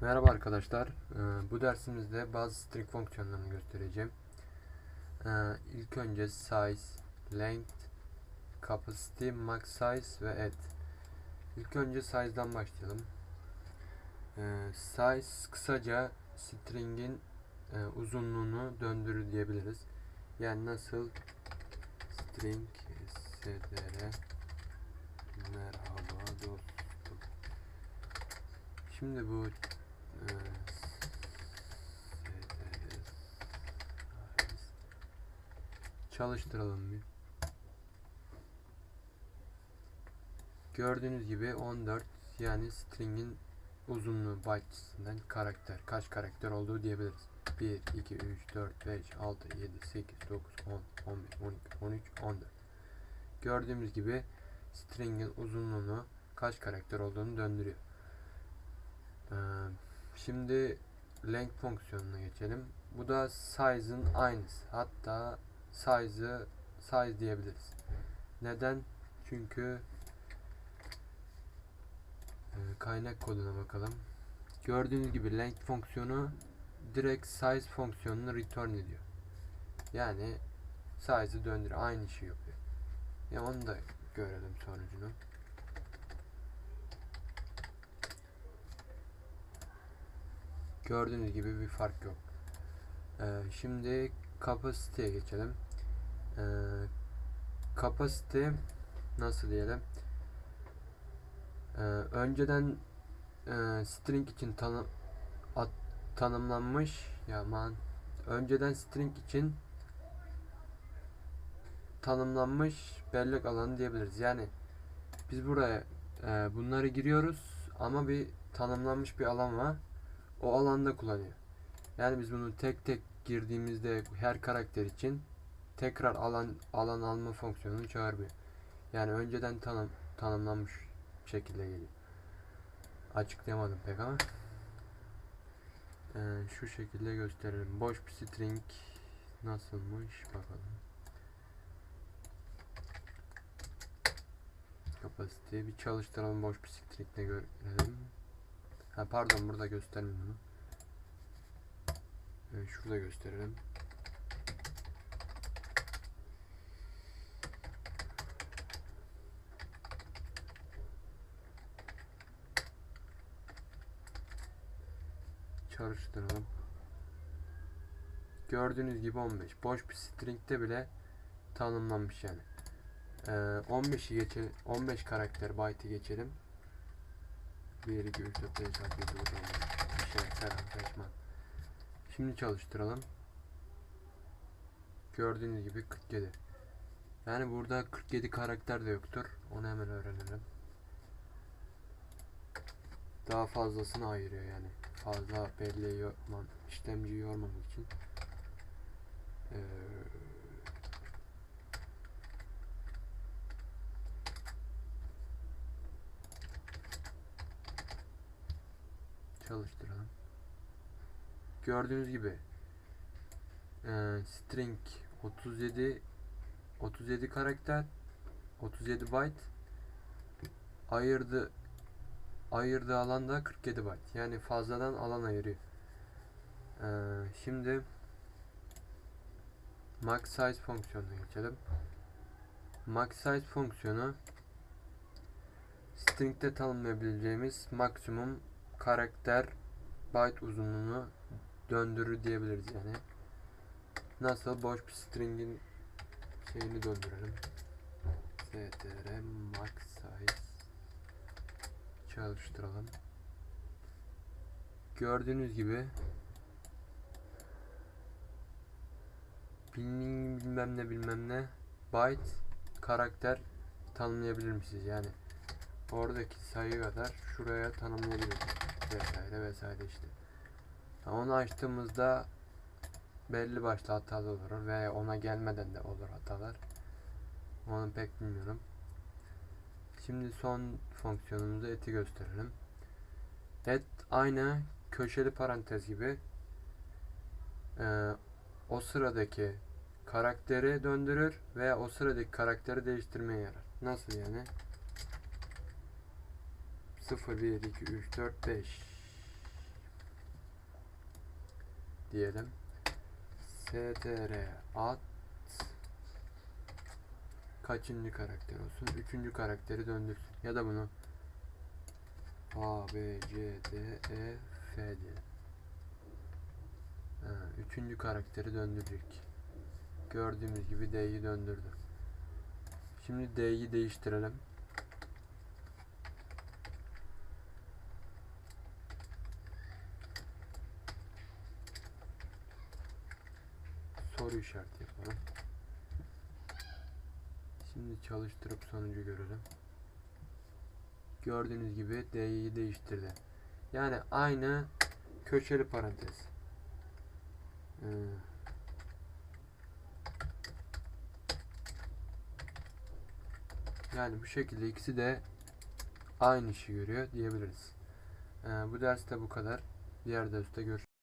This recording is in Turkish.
Merhaba arkadaşlar. Ee, Bu dersimizde bazı string fonksiyonlarını göstereceğim. Ee, İlk önce size, length, capacity, max size ve add. İlk önce size'dan başlayalım. Ee, Size kısaca string'in e, uzunluğunu döndürür diyebiliriz. Yani nasıl string str merhaba dostum. Şimdi bu çalıştıralım bir. Gördüğünüz gibi 14 yani string'in uzunluğu bytesinden karakter kaç karakter olduğu diyebiliriz. 1, 2, 3, 4, 5, 6, 7, 8, 9, 10, 11, 12, 13, 14. Gördüğümüz gibi string'in uzunluğunu kaç karakter olduğunu döndürüyor. Ee, şimdi length fonksiyonuna geçelim. Bu da size'ın aynısı. Hatta size'ı size diyebiliriz. Neden? Çünkü e, kaynak koduna bakalım. Gördüğünüz gibi length fonksiyonu direkt size fonksiyonunu return ediyor. Yani size'ı döndür aynı işi yapıyor. Ya onu da görelim sonucunu. Gördüğünüz gibi bir fark yok. Ee, şimdi capacite'ye geçelim. Ee, capacity nasıl diyelim? Ee, önceden e, string için tanı at, tanımlanmış ya man önceden string için tanımlanmış bellek alanı diyebiliriz. Yani biz buraya e, bunları giriyoruz ama bir tanımlanmış bir alan var. O alanda kullanıyor. Yani biz bunu tek tek girdiğimizde her karakter için tekrar alan alan alma fonksiyonunu çağırmıyor. Yani önceden tanım tanımlanmış şekilde geliyor. Açıklayamadım pek ama. Ee, şu şekilde gösterelim. Boş bir string nasılmış bakalım. Capacity bir çalıştıralım boş bir stringle görelim. Ha pardon burada göstermiyorum bunu. Evet, şurada gösterelim. Çalıştıralım. Gördüğünüz gibi 15. Boş bir string'de bile tanımlanmış yani. Ee, 15'i geçelim. 15 karakter byte'i geçelim. 1, 2, 3, 4, 5, 6, 7, 9, 10, 11. Şey, Serhan Kaçman. Şimdi çalıştıralım. Gördüğünüz gibi 47. Yani burada 47 karakter de yoktur. Onu hemen öğrenelim. Daha fazlasını ayırıyor yani. Fazla belleği yorman, işlemciyi yormamak için. Ee, çalıştıralım. Gördüğünüz gibi e, string 37 37 karakter 37 byte ayırdı ayırdığı alanda 47 byte. Yani fazladan alan ayırıyor. E, şimdi max size fonksiyonuna geçelim. Max size fonksiyonu string'de tanımlayabileceğimiz maksimum karakter byte uzunluğunu döndürür diyebiliriz yani. Nasıl boş bir string'in şeyini döndürelim. str max size çalıştıralım. Gördüğünüz gibi bilmem ne bilmem ne byte karakter tanımlayabilir misiniz yani oradaki sayı kadar şuraya tanımlayabiliriz vesaire vesaire işte. Onu açtığımızda belli başlı hatalar olur veya ona gelmeden de olur hatalar. Onu pek bilmiyorum. Şimdi son fonksiyonumuzu eti gösterelim. Et aynı köşeli parantez gibi e, o sıradaki karakteri döndürür veya o sıradaki karakteri değiştirmeye yarar. Nasıl yani? 0, 1, 2, 3, 4, 5 diyelim. str at kaçıncı karakter olsun? Üçüncü karakteri döndürsün. Ya da bunu A, B, C, D, E, F diye. Ha, üçüncü karakteri döndürecek. Gördüğümüz gibi D'yi döndürdü. Şimdi D'yi değiştirelim. Soru işareti yapalım. Şimdi çalıştırıp sonucu görelim. Gördüğünüz gibi D'yi değiştirdi. Yani aynı köşeli parantez. Ee, Yani bu şekilde ikisi de aynı işi görüyor diyebiliriz. Ee, bu derste bu kadar. Diğer derste görüşürüz.